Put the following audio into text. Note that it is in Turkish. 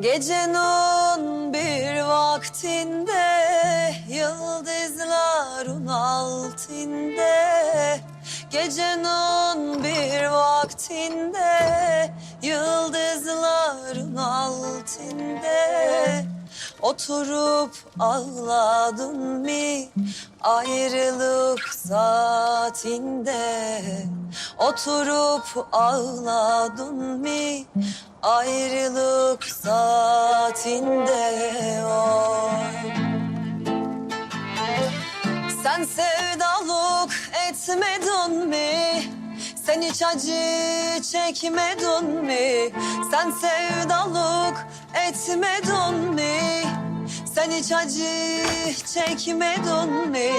Gecenin bir vaktinde Yıldızların altında Gecenin bir vaktinde Yıldızların altında Oturup ağladın mı? Ayrılık saatinde. Oturup ağladın mı? Ayrılık saatinde. Oy. Sen sevdalık etmedin mi? Sen hiç acı çekmedin mi? Sen sevdalık etmedin mi? Sen hiç acı çekmedin mi?